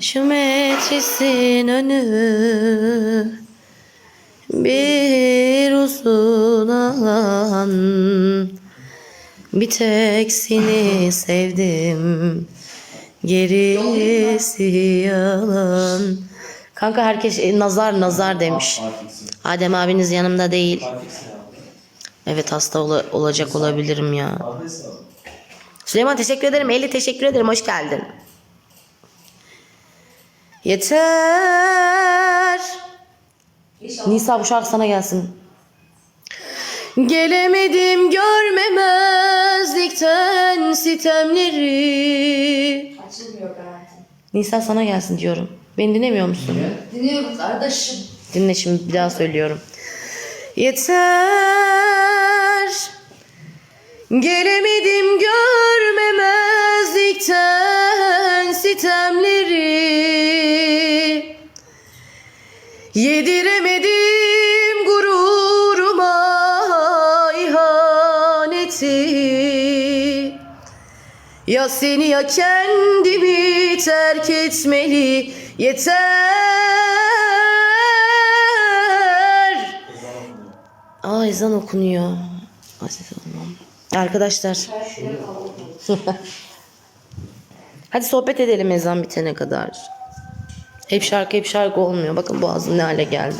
Şu meclisin önü bir uzun alan Bir tek seni sevdim Gerisi yalan Kanka herkes e, nazar nazar demiş. Adem abiniz yanımda değil. Evet hasta ola- olacak olabilirim ya. Süleyman teşekkür ederim. Eli teşekkür ederim. Hoş geldin. Yeter. Nisa bu şarkı sana gelsin. Gelemedim görmemezlikten sitemleri. Açılmıyor garanti. Nisa sana gelsin diyorum. Beni dinlemiyor musun? Dinliyorum kardeşim. Dinle şimdi bir daha söylüyorum. Yeter. Gelemedim görmemezlikten sitemleri. Yediremedim gururuma ihaneti. Ya seni ya kendimi terk etmeli yeter. Aa ezan okunuyor. Aziz Allah'ım. Arkadaşlar. Hadi sohbet edelim ezan bitene kadar. Hep şarkı hep şarkı olmuyor. Bakın boğazım ne hale geldi.